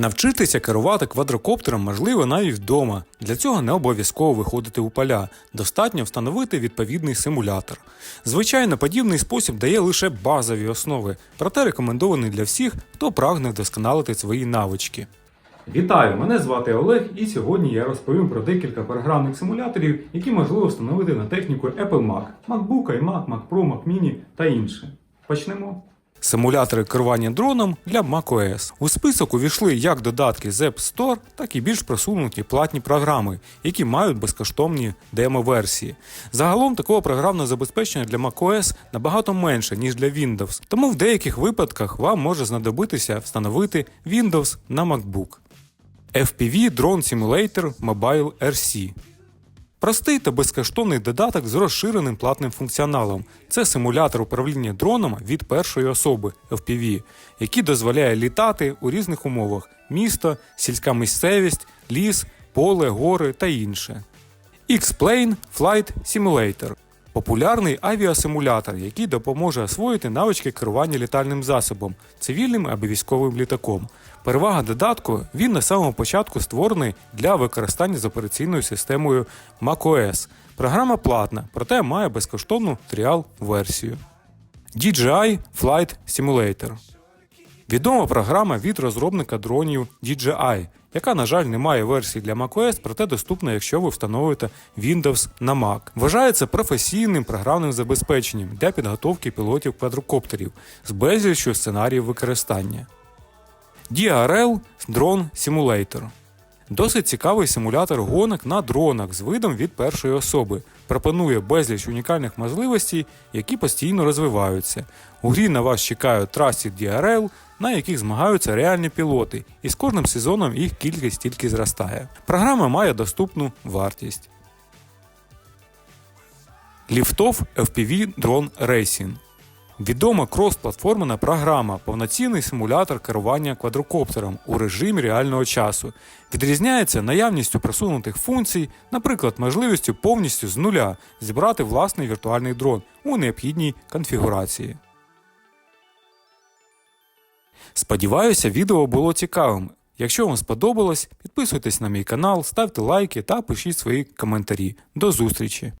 Навчитися керувати квадрокоптером можливо навіть вдома. Для цього не обов'язково виходити у поля, достатньо встановити відповідний симулятор. Звичайно, подібний спосіб дає лише базові основи, проте рекомендований для всіх, хто прагне вдосконалити свої навички. Вітаю! Мене звати Олег, і сьогодні я розповім про декілька програмних симуляторів, які можливо встановити на техніку Apple Mac, MacBook, iMac, Mac Pro, Mac Mini та інше. Почнемо. Симулятори керування дроном для macOS. У список увійшли як додатки з App Store, так і більш просунуті платні програми, які мають безкоштовні демо-версії. Загалом такого програмного забезпечення для macOS набагато менше, ніж для Windows, тому в деяких випадках вам може знадобитися встановити Windows на MacBook. FPV Drone Simulator Mobile RC Простий та безкоштовний додаток з розширеним платним функціоналом. Це симулятор управління дроном від першої особи FPV, який дозволяє літати у різних умовах: місто, сільська місцевість, ліс, поле, гори та інше. X-Plane Flight Simulator популярний авіасимулятор, який допоможе освоїти навички керування літальним засобом, цивільним або військовим літаком. Перевага додатку він на самому початку створений для використання з операційною системою macOS. Програма платна, проте має безкоштовну тріал-версію. DJI Flight Simulator Відома програма від розробника дронів DJI, яка, на жаль, не має версії для macOS, проте доступна, якщо ви встановите Windows на Mac. Вважається професійним програмним забезпеченням для підготовки пілотів квадрокоптерів з безліччю сценаріїв використання. DRL Drone Simulator Досить цікавий симулятор гонок на дронах з видом від першої особи. Пропонує безліч унікальних можливостей, які постійно розвиваються. У грі на вас чекають траси DRL, на яких змагаються реальні пілоти, і з кожним сезоном їх кількість тільки зростає. Програма має доступну вартість. Ліфтов FPV Drone Racing Відома крос-платформена програма, повноцінний симулятор керування квадрокоптером у режимі реального часу. Відрізняється наявністю просунутих функцій, наприклад, можливістю повністю з нуля зібрати власний віртуальний дрон у необхідній конфігурації. Сподіваюся, відео було цікавим. Якщо вам сподобалось, підписуйтесь на мій канал, ставте лайки та пишіть свої коментарі. До зустрічі!